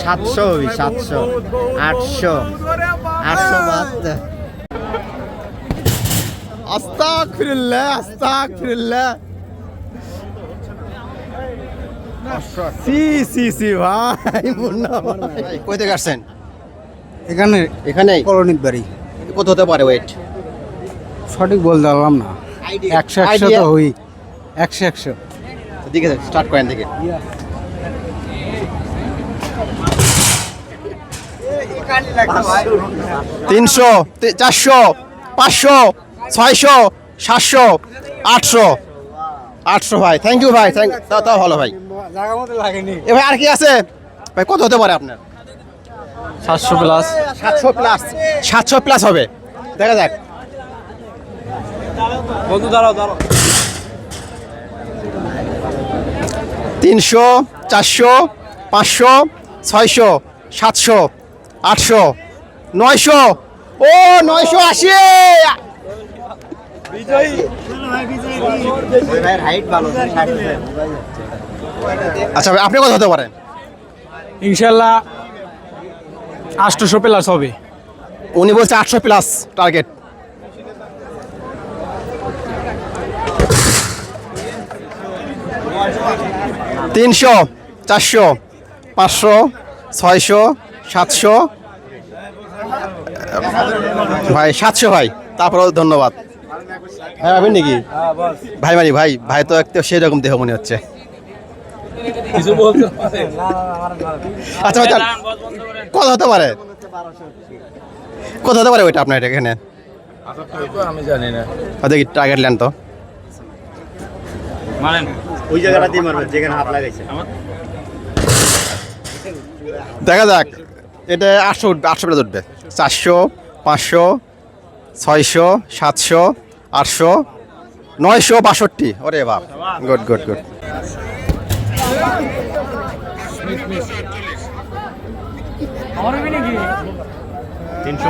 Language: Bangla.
সাতশো হবি সাতশো আটশো আটশো বাদ আস্তাক ফিরিল্লা আস্তাক ফিরিল্লা সি সি সি ভাই মুন্না ভাই। কই থেকে আসছেন? এখানে এখানেই? কলোনির বাড়ি। কত হতে পারে ওয়েট সঠিক বলতে পারলাম না। একশো একশো তো হই। একশো একশো। দিকে স্টার্ট করেন থেকে তিনশো তি- চারশো পাঁচশো ছয়শো সাতশো আটশো। আটশো ভাই থ্যাংক ইউ ভাই থ্যাংক তাও তাও ভালো ভাই। এ ভাই আর কি আছে? ভাই কত হতে পারে আপনার? সাতশো প্লাস সাতশো প্লাস সাতশো প্লাস হবে। দেখা যাক। বন্ধু দাঁড়াও দাঁড়াও। তিনশো চারশো পাঁচশো ছয়শো সাতশো আটশো নয়শো। ও নয়শো আশি! আচ্ছা ভাই, আপনি কত হতে পারেন? ইনশাল্লাহ আটশোশো প্লাস হবে। উনি বলছে আটশো প্লাস টার্গেট। তিনশো চারশো পাঁচশো ছয়শো সাতশো। ভাই সাতশো ভাই তারপরেও ধন্যবাদ। হ্যাঁ ভাবেন নাকি? ভাই মানে ভাই ভাই তো একটা সেরকম দেহ মনে হচ্ছে। আচ্ছা ভাই কত হতে পারে। কত হতে পারে ওইটা আপনার এটা এখানে আমি জানি না। হয়তো কি টার্গেট ল্যান্ড তো। মানেন ওই জায়গাটা দিয়ে মারবে যেখানে হাত লাগাইছে। দেখা যাক। এটা আটশো উঠবে আটশো প্লাস উঠবে চারশো পাঁচশো ছয়শো সাতশো আটশো নয়শো বাষট্টি। ওরে বাপ। Good good good. তিনশো